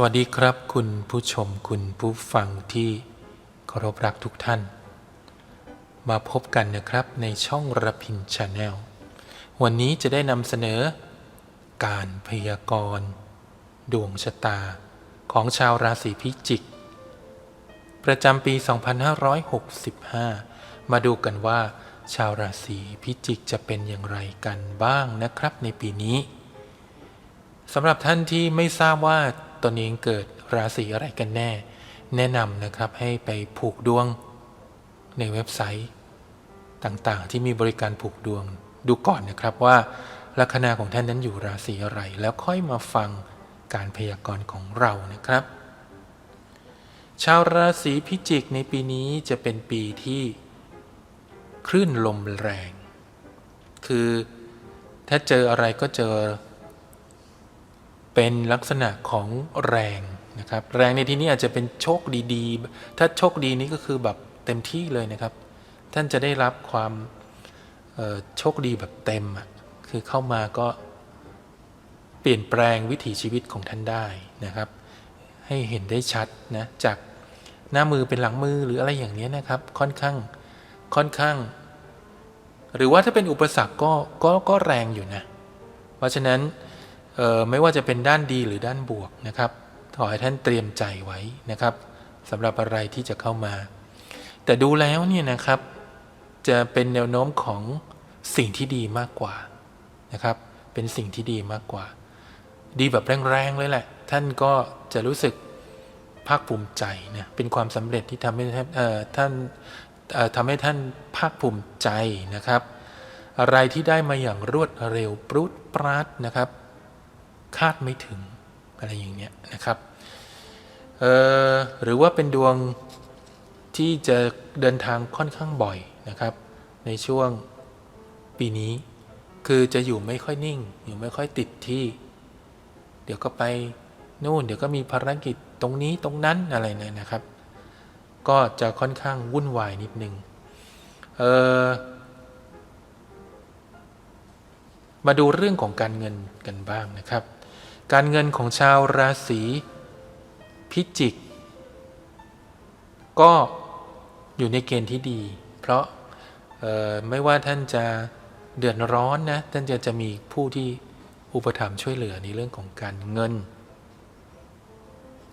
สวัสดีครับคุณผู้ชมคุณผู้ฟังที่เคารพรักทุกท่าน มาพบกันนะครับในช่องระพินชาแนลวันนี้จะได้นำเสนอ การพยากรณ์ดวงชะตาของชาวราศีพิจิก ประจำปี 2565 มาดูกันว่า ชาวราศีพิจิกจะเป็นอย่างไรกันบ้างนะครับในปีนี้สำหรับท่านที่ไม่ทราบว่า ตนเองเกิดราศีอะไรกันแน่ แนะนำนะครับให้ไปผูกดวงในเว็บไซต์ต่างๆ ที่มีบริการผูกดวง ดูก่อนนะครับว่าลัคนาของท่านนั้นอยู่ราศีอะไร แล้วค่อยมาฟังการพยากรณ์ของเรานะครับ ชาวราศีพิจิกในปีนี้จะเป็นปีที่คลื่นลมแรง คือถ้าเจออะไรก็เจอ เป็นลักษณะของแรงนะครับแรงในที่นี้อาจจะเป็นโชคดีๆ ถ้าโชคดีนี้ก็คือแบบเต็มที่เลยนะครับ ท่านจะได้รับความโชคดีแบบเต็มอะคือเข้ามาก็เปลี่ยนแปลงวิถีชีวิตของท่านได้นะครับ ให้เห็นได้ชัดนะจากหน้ามือเป็นหลังมือหรืออะไรอย่างนี้นะครับ ค่อนข้างค่อนข้าง หรือว่าถ้าเป็นอุปสรรคก็ก็ก็แรงอยู่นะ เพราะฉะนั้น ไม่ว่าจะเป็นด้านดีหรือด้านบวกนะครับขอให้ท่านเตรียมใจไว้นะครับสำหรับอะไรที่จะเข้ามา แต่ดูแล้วเนี่ยนะครับจะเป็นแนวโน้มของสิ่งที่ดีมากกว่านะครับ เป็นสิ่งที่ดีมากกว่า ดีแบบแรงๆเลยแหละ ท่านก็จะรู้สึกภาคภูมิใจนะเป็นความสำเร็จที่ทำให้ท่านเอ่อท่านเอ่อทำให้ท่านภาคภูมิใจนะครับ อะไรที่ได้มาอย่างรวดเร็วปรุดปราดนะครับ คาดไม่ถึงอะไรอย่างเนี้ยนะครับหรือว่าเป็นดวงที่จะเดินทางค่อนข้างบ่อยนะครับ ในช่วงปีนี้ คือจะอยู่ไม่ค่อยนิ่ง อยู่ไม่ค่อยติดที่ เดี๋ยวก็ไปนู่น เดี๋ยวก็มีภารกิจตรงนี้ตรงนั้นอะไรเนี่ยนะครับ ก็จะค่อนข้างวุ่นวายนิดนึงมาดูเรื่องของการเงินกันบ้างนะครับ การเงินของชาวราศีพิจิก ก็อยู่ในเกณฑ์ที่ดี เพราะไม่ว่าท่านจะเดือดร้อนนะท่านจะจะมีผู้ที่อุปถัมภ์ช่วยเหลือในเรื่องของการเงิน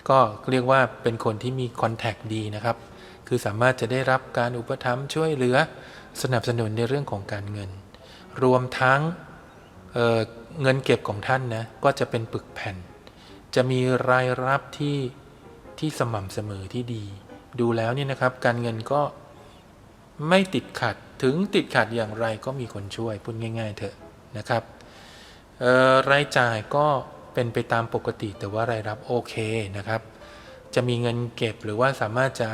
ก็เรียกว่าเป็นคนที่มีคอนแทคดีนะครับ คือสามารถจะได้รับการอุปถัมภ์ช่วยเหลือสนับสนุนในเรื่องของการเงิน รวมทั้ง เงินเก็บของท่านนะก็จะเป็นปึกแผ่น จะมีรายรับที่ที่สม่ำเสมอที่ดี ดูแล้วเนี่ยนะครับ การเงินก็ไม่ติดขัดถึงติดขัดอย่างไรก็มีคนช่วยพูดง่าย ๆ เถอะนะครับรายจ่ายก็เป็นไปตามปกติแต่ว่ารายรับโอเคนะครับ จะมีเงินเก็บหรือว่าสามารถจะ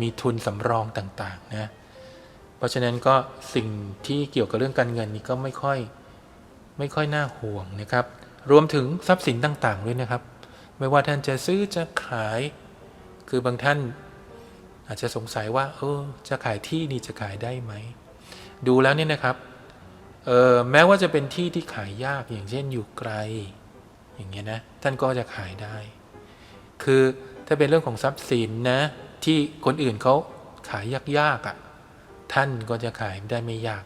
มีทุนสำรองต่างๆนะเพราะฉะนั้นก็สิ่งที่เกี่ยวกับเรื่องการเงินนี้ก็ไม่ค่อย ไม่ค่อยน่าห่วงนะครับ รวมถึงทรัพย์สินต่างๆ ด้วยนะครับ ไม่ว่าท่านจะซื้อจะขาย คือบางท่านอาจจะสงสัยว่า เออ จะขายที่นี่จะขายได้ไหม ดูแล้วเนี่ยนะครับ เออแม้ว่าจะเป็นที่ที่ขายยากอย่างเช่นอยู่ไกล อย่างเงี้ยนะ ท่านก็จะขายได้ คือถ้าเป็นเรื่องของทรัพย์สินนะ ที่คนอื่นเขาขายยากๆอะ่ะ ท่านก็จะขายได้ไม่ยาก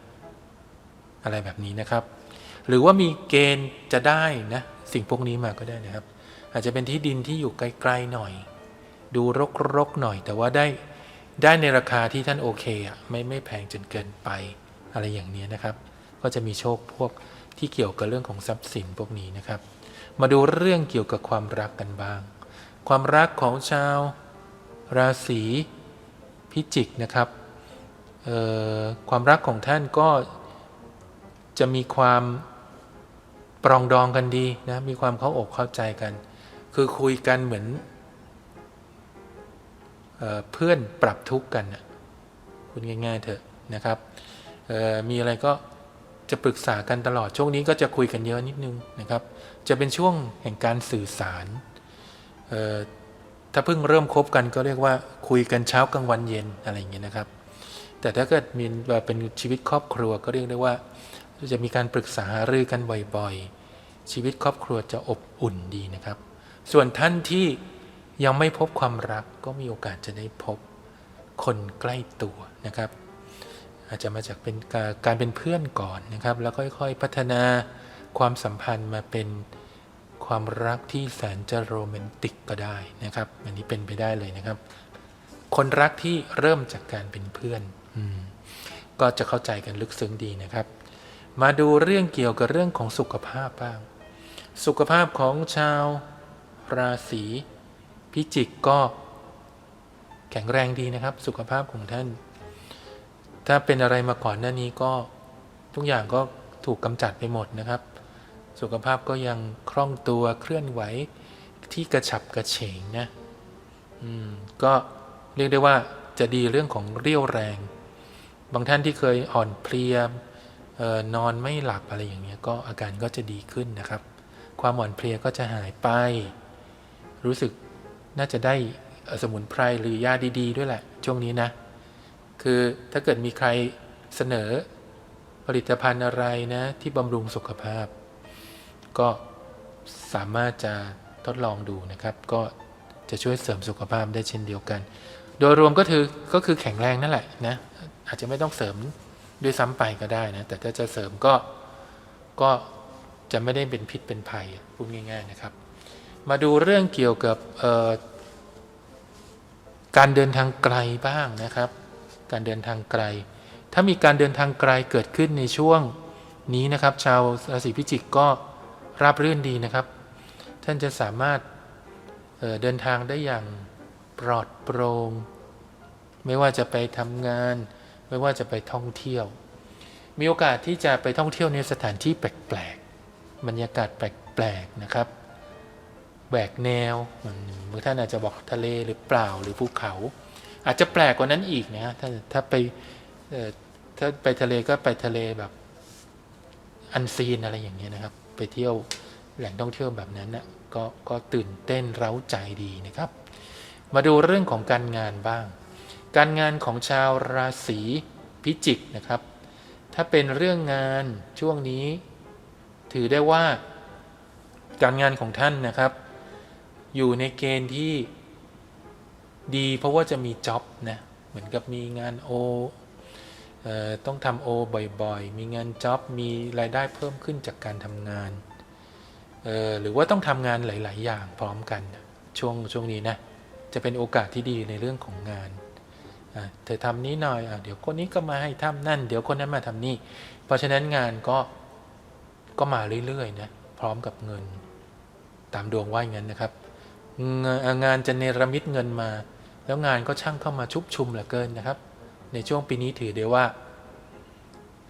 อะไรแบบนี้นะครับ หรือว่ามีเกณฑ์จะได้นะสิ่งพวกนี้มาก็ได้นะครับ อาจจะเป็นที่ดินที่อยู่ไกลๆหน่อย ดูรกๆหน่อย แต่ว่าได้ได้ในราคาที่ท่านโอเคอะไม่ไม่แพงจนเกินไปอะไรอย่างนี้นะครับ ก็จะมีโชคพวกที่เกี่ยวกับเรื่องของทรัพย์สินพวกนี้นะครับ มาดูเรื่องเกี่ยวกับความรักกันบ้าง ความรักของชาว ราศีพิจิกนะครับความรักของท่านก็จะมีความ ปรองดองกันดีนะมีความเข้าอกเข้าใจกัน คือคุยกันเหมือนเออเพื่อนปรับทุกข์กันนะคุณง่ายๆเถอะนะครับมีอะไรก็จะปรึกษากันตลอดช่วงนี้ก็จะคุยกันเยอะนิดนึงนะครับ จะเป็นช่วงแห่งการสื่อสารถ้าเพิ่งเริ่มคบกันก็เรียกว่าคุยกันเช้ากลางวันเย็นอะไรอย่างเงี้ยนะครับ แต่ถ้าเกิดมีเป็นชีวิตครอบครัวก็เรียกได้ว่า จะมีการปรึกษาหารือกันบ่อยๆ ชีวิตครอบครัวจะอบอุ่นดีนะครับ ส่วนท่านที่ยังไม่พบความรักก็มีโอกาสจะได้พบคนใกล้ตัวนะครับ อาจจะมาจากเป็นการการเป็นเพื่อนก่อนนะครับ แล้วค่อยๆพัฒนาความสัมพันธ์มาเป็นความรักที่แสนจะโรแมนติกก็ได้นะครับ อันนี้เป็นไปได้เลยนะครับ คนรักที่เริ่มจากการเป็นเพื่อนอก็จะเข้าใจกันลึกซึ้งดีนะครับ มาดูเรื่องเกี่ยวกับเรื่องของสุขภาพบ้าง สุขภาพของชาวราศีพิจิกก็แข็งแรงดีนะครับ สุขภาพของท่าน ถ้าเป็นอะไรมาก่อนหน้านี้ก็ทุกอย่างก็ถูกกำจัดไปหมดนะครับ สุขภาพก็ยังคล่องตัวเคลื่อนไหวที่กระฉับกระเฉงนะอืมก็เรียกได้ว่าจะดีเรื่องของเรี่ยวแรง บางท่านที่เคยอ่อนเพลีย นอนไม่หลับอะไรอย่างเงี้ยก็อาการก็จะดีขึ้นนะครับ ความอ่อนเพลียก็จะหายไป รู้สึกน่าจะได้สมุนไพรหรือยาดี ๆ ด้วยแหละ ช่วงนี้นะ คือถ้าเกิดมีใครเสนอผลิตภัณฑ์อะไรนะ ที่บำรุงสุขภาพ ก็สามารถจะทดลองดูนะครับ ก็จะช่วยเสริมสุขภาพได้เช่นเดียวกัน โดยรวมก็คือก็คือแข็งแรงนั่นแหละนะอาจจะไม่ต้องเสริม ด้วยซ้ำไปก็ได้นะ แต่ถ้าจะเสริมก็ก็จะไม่ได้เป็นพิษเป็นภัยพูดง่าย ๆนะครับ มาดูเรื่องเกี่ยวกับการเดินทางไกลบ้างนะครับ การเดินทางไกล ถ้ามีการเดินทางไกลเกิดขึ้นในช่วงนี้นะครับ ชาวราศีพิจิกก็ราบรื่นดีนะครับ ท่านจะสามารถเเดินทางได้อย่างปลอดโปร่งไม่ว่าจะไปทำงาน ไม่ว่าจะไปท่องเที่ยว มีโอกาสที่จะไปท่องเที่ยวในสถานที่แปลกๆ บรรยากาศแปลกๆนะครับแหวกแนวอืมบางท่านอาจจะบอกทะเลหรือเปล่าหรือภูเขา อาจจะแปลกกว่านั้นอีกนะฮะถ้าถ้าไปถ้าไปทะเลก็ไปทะเลแบบอันซีนอะไรอย่างเงี้ยนะครับ ไปเที่ยวแหล่งท่องเที่ยวแบบนั้นนะ่ะก็ก็ตื่นเต้นเร้าใจดีนะครับ มาดูเรื่องของการงานบ้าง การงานของชาวราศีพิจิกนะครับ ถ้าเป็นเรื่องงานช่วงนี้ ถือได้ว่า การงานของท่านนะครับ อยู่ในเกณฑ์ที่ดีเพราะว่าจะมีจ็อบนะเหมือนกับมีงานโออต้องทำโอบ่อยๆ มีงานจ็อบมีรายได้เพิ่มขึ้นจากการทำงาน หรือว่าต้องทำงานหลาย ๆ อย่างพร้อมกันช่วงช่วงนี้นะจะเป็นโอกาสที่ดีในเรื่องของงาน เธอทำนี้หน่อยอเดี๋ยวคนนี้ก็มาให้ทำนั่น เดี๋ยวคนนั้นมาทำนี่ เพราะฉะนั้นงานก็ก็มาเรื่อยๆนะพร้อมกับเงิน ตามดวงว่าอย่างนั้นนะครับงานงานจะเนรมิตเงินมา แล้วงานก็ช่างเข้ามาชุบชุมเหลือเกินนะครับ ในช่วงปีนี้ถือได้ว่า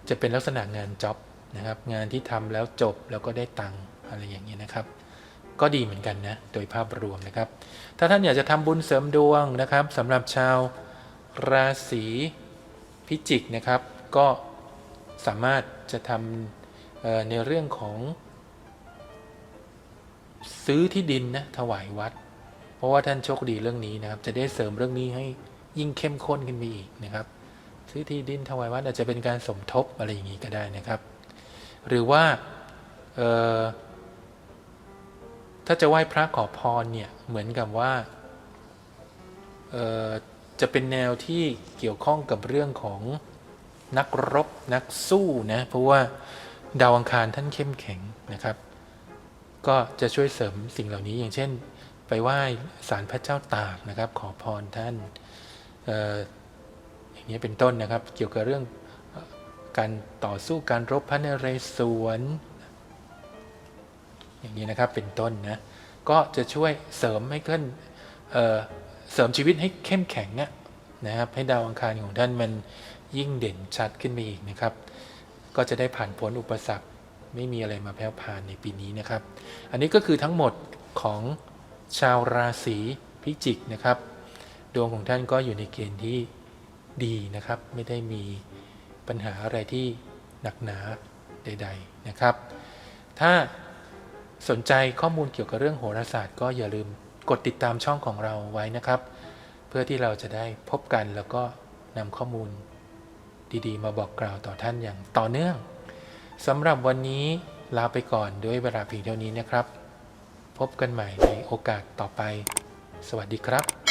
จะเป็นลักษณะงานจ็อบนะครับ งานที่ทำแล้วจบแล้วก็ได้ตังค์อะไรอย่างนี้นะครับก็ดีเหมือนกันนะ โดยภาพรวมนะครับ ถ้าท่านอยากจะทำบุญเสริมดวงนะครับสำหรับชาว ราศีพิจิกนะครับ ก็สามารถจะทำในเรื่องของซื้อที่ดินนะถวายวัด เพราะว่าท่านโชคดีเรื่องนี้นะครับ จะได้เสริมเรื่องนี้ให้ยิ่งเข้มข้นขึ้นไปอีกนะครับ ซื้อที่ดินถวายวัดอาจจะเป็นการสมทบอะไรอย่างนี้ก็ได้นะครับ หรือว่าถ้าจะไหว้พระขอพรเนี่ยเหมือนกับว่า จะเป็นแนวที่เกี่ยวข้องกับเรื่องของนักรบนักสู้นะเพราะว่าดาวอังคารท่านเข้มแข็งนะครับ ก็จะช่วยเสริมสิ่งเหล่านี้อย่างเช่น ไปไหว้ศาลพระเจ้าตากนะครับ ขอพรท่านออย่างนี้เป็นต้นนะครับ เกี่ยวกับเรื่องการต่อสู้การรบพระนเรศวร อย่างนี้นะครับเป็นต้นนะก็จะช่วยเสริมให้ขึ้นเเสริมชีวิตให้เข้มแข็งอะนะครับ ให้ดาวอังคารของท่านมันยิ่งเด่นชัดขึ้นไปอีกนะครับ ก็จะได้ผ่านพ้นอุปสรรคไม่มีอะไรมาแพ้วพานในปีนี้นะครับ อันนี้ก็คือทั้งหมดของชาวราศีพิจิกนะครับ ดวงของท่านก็อยู่ในเกณฑ์ที่ดีนะครับ ไม่ได้มีปัญหาอะไรที่หนักหนาใด ๆนะครับ ถ้าสนใจข้อมูลเกี่ยวกับเรื่องโหราศาสตร์ก็อย่าลืม กดติดตามช่องของเราไว้นะครับ เพื่อที่เราจะได้พบกันแล้วก็นำข้อมูลดีๆ มาบอกกล่าวต่อท่านอย่างต่อเนื่องสำหรับวันนี้ลาไปก่อนด้วยเวลาเพียงเท่านี้นะครับ พบกันใหม่ในโอกาสต่อไป สวัสดีครับ